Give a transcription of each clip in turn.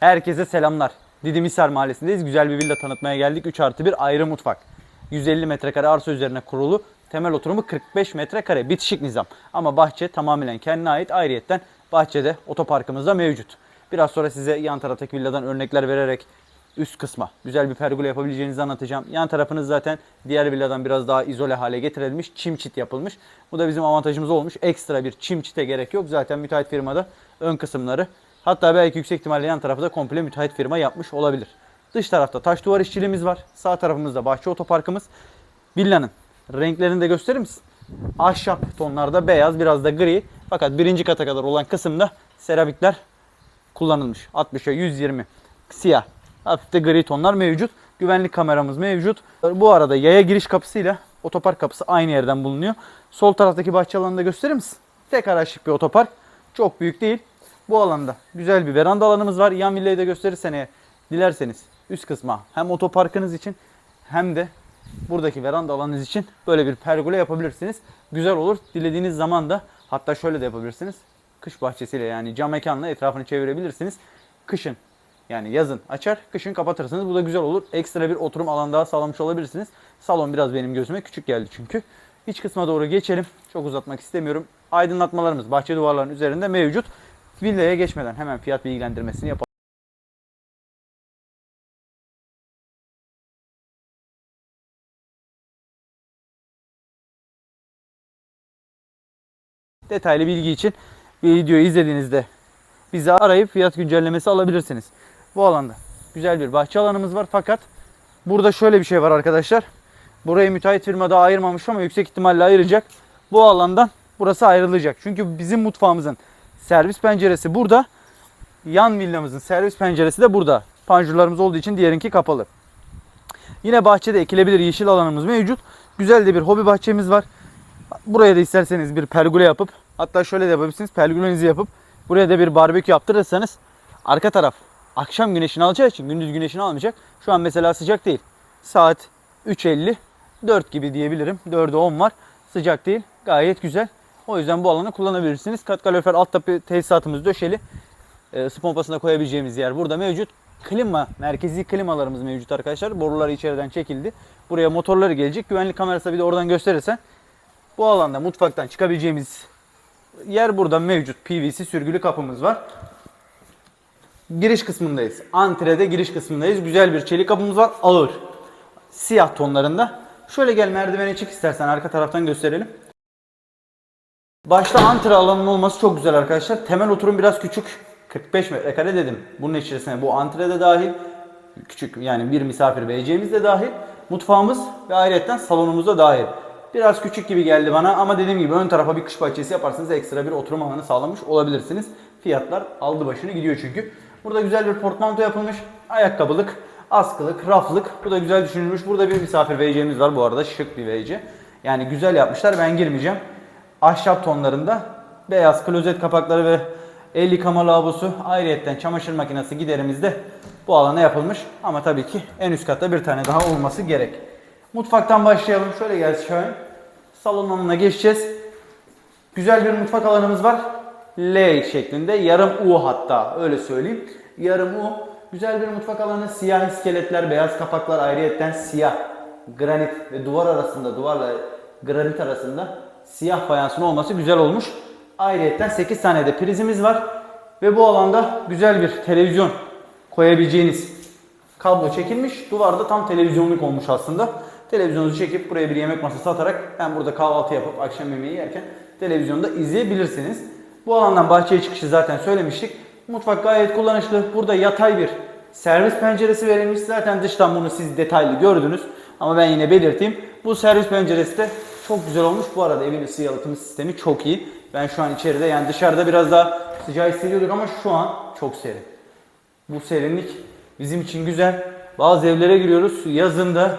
Herkese selamlar. Didimhisar Mahallesi'ndeyiz. Güzel bir villa tanıtmaya geldik. 3 artı 1 ayrı mutfak. 150 metrekare arsa üzerine kurulu. Temel oturumu 45 metrekare. Bitişik nizam. Ama bahçe tamamen kendine ait. Ayrıyetten bahçede otoparkımız da mevcut. Biraz sonra size yan taraftaki villadan örnekler vererek üst kısma güzel bir pergola yapabileceğinizi anlatacağım. Yan tarafınız zaten diğer villadan biraz daha izole hale getirilmiş. Çim çit yapılmış. Bu da bizim avantajımız olmuş. Ekstra bir çim çite gerek yok. Zaten müteahhit firmada ön kısımları hatta belki yüksek ihtimalle yan tarafı da komple müteahhit firma yapmış olabilir. Dış tarafta taş duvar işçiliğimiz var. Sağ tarafımızda bahçe otoparkımız. Villanın renklerini de gösterir misin? Ahşap tonlarda beyaz biraz da gri. Fakat birinci kata kadar olan kısımda seramikler kullanılmış. 60'a 120 siyah. Hafif de gri tonlar mevcut. Güvenlik kameramız mevcut. Bu arada yaya giriş kapısıyla otopark kapısı aynı yerden bulunuyor. Sol taraftaki bahçe alanını da gösterir misin? Tek araçlık bir otopark. Çok büyük değil. Bu alanda güzel bir veranda alanımız var. Yan villayı da gösterirsen eğer dilerseniz üst kısma hem otoparkınız için hem de buradaki veranda alanınız için böyle bir pergola yapabilirsiniz. Güzel olur. Dilediğiniz zaman da hatta şöyle de yapabilirsiniz. Kış bahçesiyle yani cam mekanla etrafını çevirebilirsiniz. Kışın yani yazın açar, kışın kapatırsınız. Bu da güzel olur. Ekstra bir oturum alanı daha sağlamış olabilirsiniz. Salon biraz benim gözüme küçük geldi çünkü. İç kısma doğru geçelim. Çok uzatmak istemiyorum. Aydınlatmalarımız bahçe duvarlarının üzerinde mevcut. Villaya geçmeden hemen fiyat bilgilendirmesini yapalım. Detaylı bilgi için videoyu izlediğinizde bizi arayıp fiyat güncellemesi alabilirsiniz. Bu alanda güzel bir bahçe alanımız var fakat burada şöyle bir şey var arkadaşlar. Burayı müteahhit firma daha ayırmamış ama yüksek ihtimalle ayıracak. Bu alandan burası ayrılacak. Çünkü bizim mutfağımızın servis penceresi burada. Yan villamızın servis penceresi de burada. Panjurlarımız olduğu için diğerinki kapalı. Yine bahçede ekilebilir yeşil alanımız mevcut. Güzel de bir hobi bahçemiz var. Buraya da isterseniz bir pergola yapıp hatta şöyle de yapabilirsiniz. Pergolanızı yapıp buraya da bir barbekü yaptırırsanız arka taraf akşam güneşini alacağı için gündüz güneşini almayacak. Şu an mesela sıcak değil. Saat 3.50 4 gibi diyebilirim. 4'e 10 var. Sıcak değil. Gayet güzel. O yüzden bu alanı kullanabilirsiniz. Kat kalorifer alt tabi tesisatımız döşeli. E, ısı pompasına koyabileceğimiz yer burada mevcut. Klima, merkezi klimalarımız mevcut arkadaşlar. Borular içeriden çekildi. Buraya motorları gelecek. Güvenlik kamerası bir de oradan gösterirsen bu alanda mutfaktan çıkabileceğimiz yer burada mevcut. PVC sürgülü kapımız var. Giriş kısmındayız. Antrede giriş kısmındayız. Güzel bir çelik kapımız var. Ağır. Siyah tonlarında. Şöyle gel merdivene çık istersen arka taraftan gösterelim. Başta antre alanının olması çok güzel arkadaşlar. Temel oturum biraz küçük. 45 metrekare dedim. Bunun içerisine bu antre de dahil. Küçük yani bir misafir WC'miz de dahil. Mutfağımız ve ayrıyetten salonumuz da dahil. Biraz küçük gibi geldi bana ama dediğim gibi ön tarafa bir kış bahçesi yaparsanız ekstra bir oturum alanı sağlamış olabilirsiniz. Fiyatlar aldı başını gidiyor çünkü. Burada güzel bir portmanto yapılmış. Ayakkabılık, askılık, raflık. Bu da güzel düşünülmüş. Burada bir misafir WC'miz var bu arada. Şık bir WC. Yani güzel yapmışlar. Ben girmeyeceğim. Ahşap tonlarında beyaz klozet kapakları ve el yıkama lavabosu. Ayrıyetten çamaşır makinesi giderimiz de bu alana yapılmış. Ama tabii ki en üst katta bir tane daha olması gerek. Mutfaktan başlayalım. Şöyle gel şöyle. Salon alanına geçeceğiz. Güzel bir mutfak alanımız var. L şeklinde. Yarım U hatta öyle söyleyeyim. Yarım U. Güzel bir mutfak alanı. Siyah iskeletler, beyaz kapaklar ayrıyetten siyah. Granit ve duvar arasında, duvarla granit arasında siyah fayansın olması güzel olmuş. Ayrıyetten 8 tane de prizimiz var. Ve bu alanda güzel bir televizyon koyabileceğiniz kablo çekilmiş. Duvarda tam televizyonluk olmuş aslında. Televizyonunuzu çekip buraya bir yemek masası atarak ben burada kahvaltı yapıp akşam yemeği yerken televizyonda izleyebilirsiniz. Bu alandan bahçeye çıkışı zaten söylemiştik. Mutfak gayet kullanışlı. Burada yatay bir servis penceresi verilmiş. Zaten dıştan bunu siz detaylı gördünüz. Ama ben yine belirteyim. Bu servis penceresi de çok güzel olmuş. Bu arada evin ısı yalıtım sistemi çok iyi. Ben şu an içeride yani dışarıda biraz daha sıcağı hissediyorduk ama şu an çok serin. Bu serinlik bizim için güzel. Bazı evlere giriyoruz. Yazında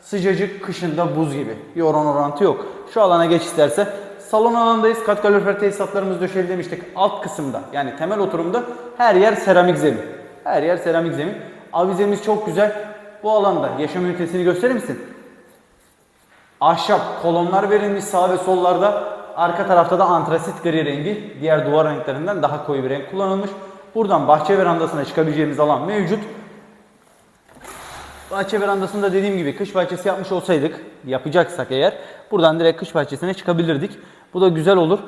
sıcacık, kışında buz gibi. Bir oran orantı yok. Şu alana geç isterse. Salon alandayız. Kat kalorifer tesisatlarımız döşeli demiştik. Alt kısımda yani temel oturumda her yer seramik zemin. Her yer seramik zemin. Avizemiz çok güzel. Bu alanda yaşam ünitesini gösterir misin? Ahşap kolonlar verilmiş sağ ve sollarda. Arka tarafta da antrasit gri rengi. Diğer duvar renklerinden daha koyu bir renk kullanılmış. Buradan bahçe verandasına çıkabileceğimiz alan mevcut. Bahçe verandasında dediğim gibi kış bahçesi yapmış olsaydık, yapacaksak eğer buradan direkt kış bahçesine çıkabilirdik. Bu da güzel olur.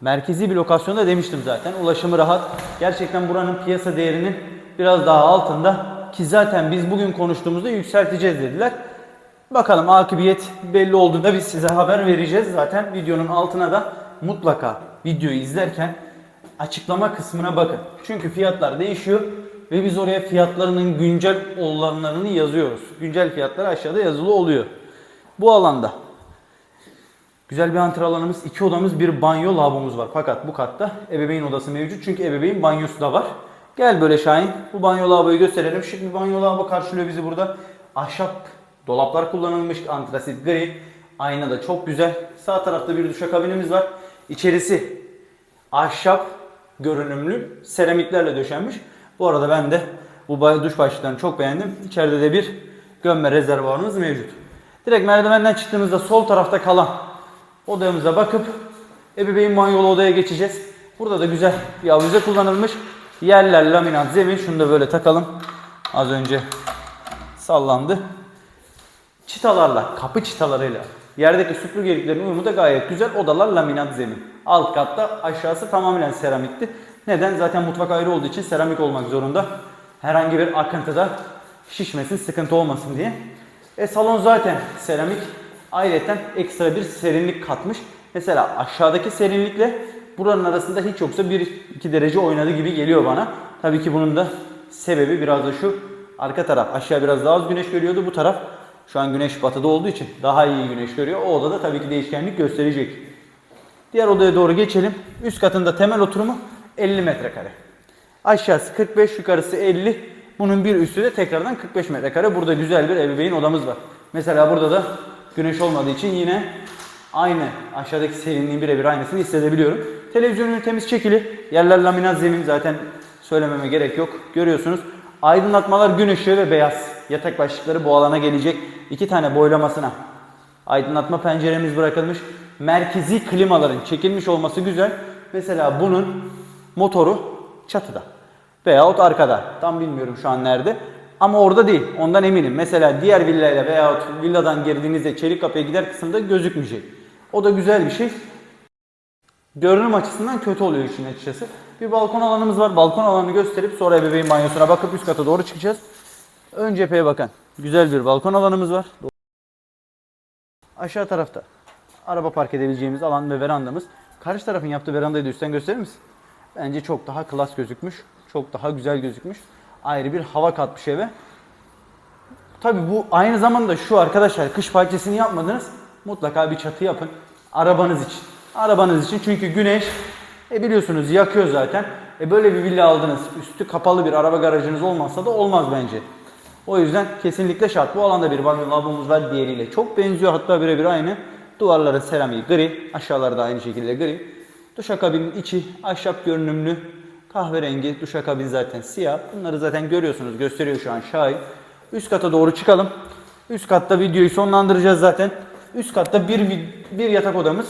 Merkezi bir lokasyonda demiştim zaten. Ulaşımı rahat. Gerçekten buranın piyasa değerinin biraz daha altında ki zaten biz bugün konuştuğumuzda yükselteceğiz dediler. Bakalım akıbiyet belli olduğunda biz size haber vereceğiz. Zaten videonun altına da mutlaka videoyu izlerken açıklama kısmına bakın. Çünkü fiyatlar değişiyor ve biz oraya fiyatlarının güncel olanlarını yazıyoruz. Güncel fiyatlar aşağıda yazılı oluyor. Bu alanda güzel bir antre alanımız, iki odamız, bir banyo lavabomuz var. Fakat bu katta ebeveyn odası mevcut çünkü ebeveyn banyosu da var. Gel böyle Şahin. Bu banyo lavaboyu gösterelim. Bir banyo lavabo karşılıyor bizi burada. Ahşap dolaplar kullanılmış. Antrasit gri. Ayna da çok güzel. Sağ tarafta bir duşakabinimiz var. İçerisi ahşap görünümlü seramiklerle döşenmiş. Bu arada ben de bu duş başlıklarını çok beğendim. İçeride de bir gömme rezervuarımız mevcut. Direkt merdivenden çıktığımızda sol tarafta kalan odamıza bakıp ebeveyn banyolu odaya geçeceğiz. Burada da güzel bir avize kullanılmış. Yerler laminat zemin. Şunu da böyle takalım. Az önce sallandı çıtalarla, kapı çıtalarıyla yerdeki süpürgeliklerin uyumu da gayet güzel. Odalar laminat zemin. Alt katta aşağısı tamamen seramikti. Neden? Zaten mutfak ayrı olduğu için seramik olmak zorunda. Herhangi bir akıntıda şişmesin, sıkıntı olmasın diye. E salon zaten seramik. Ayrıca ekstra bir serinlik katmış. Mesela aşağıdaki serinlikle buranın arasında hiç yoksa 1-2 derece oynadı gibi geliyor bana. Tabii ki bunun da sebebi biraz da şu. Arka taraf aşağı biraz daha az güneş görüyordu. Bu taraf şu an güneş batıda olduğu için daha iyi güneş görüyor. O odada tabii ki değişkenlik gösterecek. Diğer odaya doğru geçelim. Üst katında temel oturumu 50 metrekare. Aşağısı 45, yukarısı 50. Bunun bir üstü de tekrardan 45 metrekare. Burada güzel bir ebeveyn odamız var. Mesela burada da güneş olmadığı için yine aynı aşağıdaki serinliğin birebir aynısını hissedebiliyorum. Televizyon ünitemiz çekili. Yerler laminat zemin zaten söylememe gerek yok. Görüyorsunuz. Aydınlatmalar gün ışığı ve beyaz. Yatak başlıkları bu alana gelecek. İki tane boylamasına aydınlatma penceremiz bırakılmış. Merkezi klimaların çekilmiş olması güzel. Mesela bunun motoru çatıda veyahut arkada. Tam bilmiyorum şu an nerede. Ama orada değil. Ondan eminim. Mesela diğer villayla veyahut villadan girdiğinizde çelik kapıya gider kısımda gözükmeyecek. O da güzel bir şey. Görünüm açısından kötü oluyor işin açıkçası. Bir balkon alanımız var. Balkon alanını gösterip sonra ebeveyn banyosuna bakıp üst kata doğru çıkacağız. Ön cepheye bakan güzel bir balkon alanımız var. Aşağı tarafta araba park edebileceğimiz alan ve verandamız. Karşı tarafın yaptığı verandayı da üstten gösterir misin? Bence çok daha klas gözükmüş. Çok daha güzel gözükmüş. Ayrı bir hava katmış eve. Tabi bu aynı zamanda şu arkadaşlar kış bahçesini yapmadınız. Mutlaka bir çatı yapın. Arabanız için. Arabanız için çünkü güneş e biliyorsunuz yakıyor zaten. E böyle bir villa aldınız. Üstü kapalı bir araba garajınız olmazsa da olmaz bence. O yüzden kesinlikle şart. Bu alanda bir banyo lavabomuz var diğeriyle. Çok benziyor hatta birebir aynı. Duvarların seramiği gri. Aşağıları da aynı şekilde gri. Duşakabinin içi ahşap görünümlü. Kahverengi. Duşakabin zaten siyah. Bunları zaten görüyorsunuz. Gösteriyor şu an Şahin. Üst kata doğru çıkalım. Üst katta videoyu sonlandıracağız zaten. Üst katta bir, bir yatak odamız.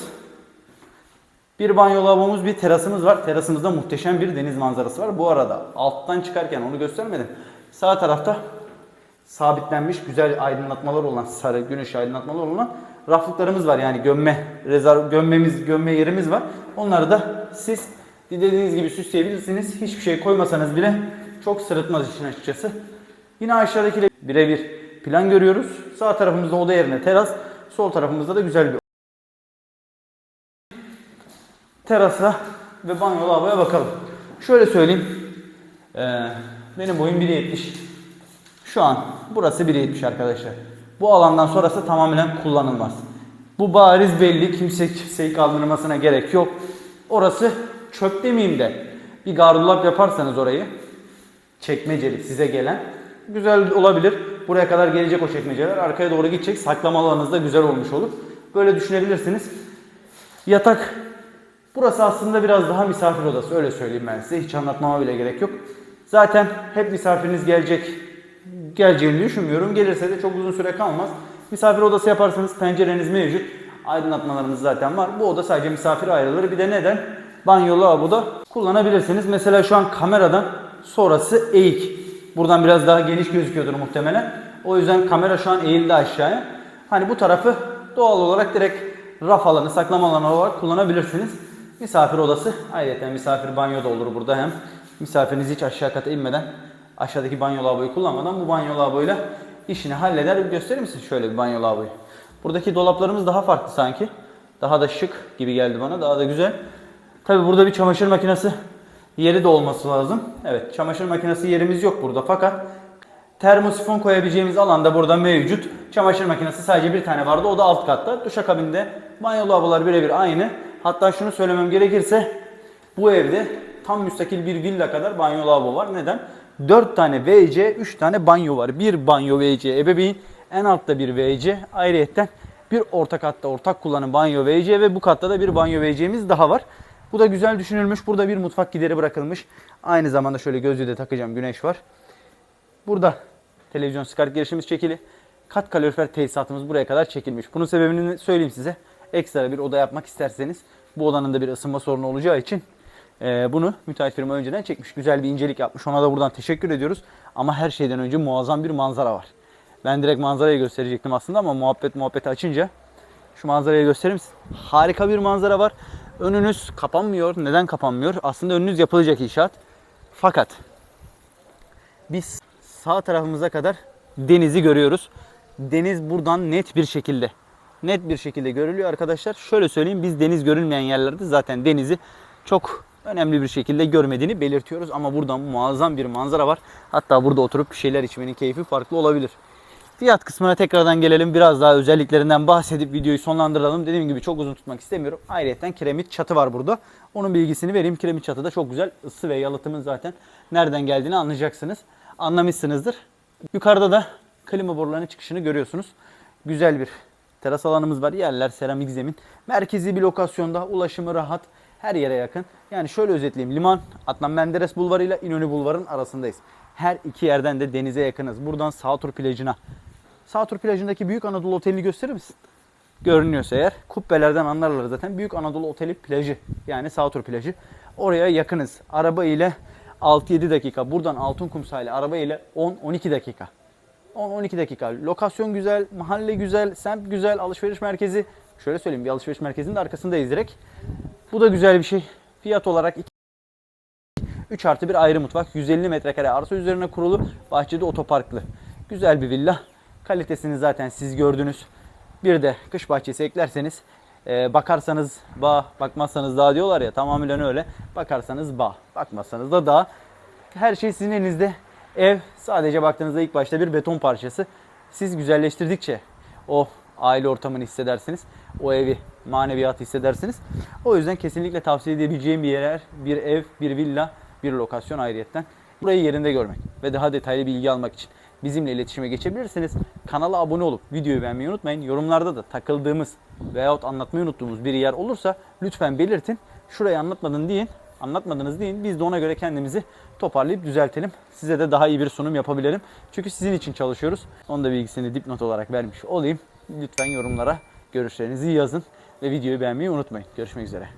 Bir banyo lavabomuz, bir terasımız var. Terasımızda muhteşem bir deniz manzarası var. Bu arada alttan çıkarken onu göstermedim. Sağ tarafta sabitlenmiş güzel aydınlatmalar olan sarı güneş aydınlatmalar olan raflıklarımız var. Yani gömme rezerv gömmemiz gömme yerimiz var. Onları da siz dilediğiniz gibi süsleyebilirsiniz. Hiçbir şey koymasanız bile çok sırıtmaz için açıkçası. Yine aşağıdakiyle birebir plan görüyoruz. Sağ tarafımızda oda yerine teras, sol tarafımızda da güzel bir terasa ve banyo lavaboya bakalım. Şöyle söyleyeyim. Ee, benim boyum 1.70. Şu an burası 1.70 arkadaşlar. Bu alandan sonrası tamamen kullanılmaz. Bu bariz belli. Kimse kimseyi kaldırmasına gerek yok. Orası çöp demeyeyim de bir gardırop yaparsanız orayı çekmeceli size gelen güzel olabilir. Buraya kadar gelecek o çekmeceler. Arkaya doğru gidecek. Saklama alanınız da güzel olmuş olur. Böyle düşünebilirsiniz. Yatak Burası aslında biraz daha misafir odası öyle söyleyeyim ben size. Hiç anlatmama bile gerek yok. Zaten hep misafiriniz gelecek. Geleceğini düşünmüyorum. Gelirse de çok uzun süre kalmaz. Misafir odası yaparsanız pencereniz mevcut. Aydınlatmalarınız zaten var. Bu oda sadece misafir ayrılır. Bir de neden? Banyo, lavabo da kullanabilirsiniz. Mesela şu an kameradan sonrası eğik. Buradan biraz daha geniş gözüküyordur muhtemelen. O yüzden kamera şu an eğildi aşağıya. Hani bu tarafı doğal olarak direkt raf alanı, saklama alanı olarak kullanabilirsiniz. Misafir odası. Ayrıca misafir banyo da olur burada hem. Misafiriniz hiç aşağı kata inmeden aşağıdaki banyo lavaboyu kullanmadan bu banyo lavaboyla işini halleder. Gösterir misin şöyle bir banyo lavaboyu? Buradaki dolaplarımız daha farklı sanki. Daha da şık gibi geldi bana. Daha da güzel. Tabi burada bir çamaşır makinesi yeri de olması lazım. Evet çamaşır makinesi yerimiz yok burada fakat termosifon koyabileceğimiz alanda burada mevcut. Çamaşır makinesi sadece bir tane vardı. O da alt katta. Duşakabinde banyo lavabolar birebir aynı. Hatta şunu söylemem gerekirse bu evde tam müstakil bir villa kadar banyo lavabo var. Neden? 4 tane WC, 3 tane banyo var. Bir banyo WC ebeveyn, en altta bir WC. Ayrıyetten bir orta katta ortak kullanım banyo WC ve bu katta da bir banyo WC'miz daha var. Bu da güzel düşünülmüş. Burada bir mutfak gideri bırakılmış. Aynı zamanda şöyle gözlüğü de takacağım. Güneş var. Burada televizyon sigara girişimiz çekili. Kat kalorifer tesisatımız buraya kadar çekilmiş. Bunun sebebini söyleyeyim size. Ekstra bir oda yapmak isterseniz bu odanın da bir ısınma sorunu olacağı için e, bunu müteahhit firma önceden çekmiş. Güzel bir incelik yapmış. Ona da buradan teşekkür ediyoruz. Ama her şeyden önce muazzam bir manzara var. Ben direkt manzarayı gösterecektim aslında ama muhabbet muhabbeti açınca şu manzarayı gösterir misin? Harika bir manzara var. Önünüz kapanmıyor. Neden kapanmıyor? Aslında önünüz yapılacak inşaat. Fakat biz sağ tarafımıza kadar denizi görüyoruz. Deniz buradan net bir şekilde net bir şekilde görülüyor arkadaşlar. Şöyle söyleyeyim biz deniz görülmeyen yerlerde zaten denizi çok önemli bir şekilde görmediğini belirtiyoruz ama buradan muazzam bir manzara var. Hatta burada oturup bir şeyler içmenin keyfi farklı olabilir. Fiyat kısmına tekrardan gelelim. Biraz daha özelliklerinden bahsedip videoyu sonlandıralım. Dediğim gibi çok uzun tutmak istemiyorum. Ayrıca kiremit çatı var burada. Onun bilgisini vereyim. Kiremit çatı da çok güzel. Isı ve yalıtımın zaten nereden geldiğini anlayacaksınız. Anlamışsınızdır. Yukarıda da klima borularının çıkışını görüyorsunuz. Güzel bir teras alanımız var. Yerler seramik zemin. Merkezi bir lokasyonda. Ulaşımı rahat. Her yere yakın. Yani şöyle özetleyeyim. Liman Adnan Menderes Bulvarı ile İnönü Bulvarı'nın arasındayız. Her iki yerden de denize yakınız. Buradan Sağtur plajına. Sağtur plajındaki Büyük Anadolu Oteli'ni gösterir misin? Görünüyorsa eğer kubbelerden anlarlar zaten. Büyük Anadolu Oteli plajı yani Sağtur plajı. Oraya yakınız. Araba ile 6-7 dakika. Buradan Altınkum sahili araba ile 10-12 dakika. 10-12 dakika. Lokasyon güzel, mahalle güzel, semt güzel, alışveriş merkezi. Şöyle söyleyeyim bir alışveriş merkezinin de arkasındayız direkt. Bu da güzel bir şey. Fiyat olarak 3 artı bir ayrı mutfak. 150 metrekare arsa üzerine kurulu. Bahçede otoparklı. Güzel bir villa. Kalitesini zaten siz gördünüz. Bir de kış bahçesi eklerseniz e, bakarsanız bağ, bakmazsanız dağ diyorlar ya tamamen öyle. Bakarsanız bağ, bakmazsanız da dağ. Her şey sizin elinizde. Ev sadece baktığınızda ilk başta bir beton parçası. Siz güzelleştirdikçe o aile ortamını hissedersiniz. O evi, maneviyatı hissedersiniz. O yüzden kesinlikle tavsiye edebileceğim bir yer, bir ev, bir villa, bir lokasyon ayrıyetten. Burayı yerinde görmek ve daha detaylı bilgi almak için bizimle iletişime geçebilirsiniz. Kanala abone olup videoyu beğenmeyi unutmayın. Yorumlarda da takıldığımız veyahut anlatmayı unuttuğumuz bir yer olursa lütfen belirtin. Şurayı anlatmadın deyin. Anlatmadınız deyin. Biz de ona göre kendimizi toparlayıp düzeltelim. Size de daha iyi bir sunum yapabilirim. Çünkü sizin için çalışıyoruz. Onun da bilgisini dipnot olarak vermiş olayım. Lütfen yorumlara görüşlerinizi yazın ve videoyu beğenmeyi unutmayın. Görüşmek üzere.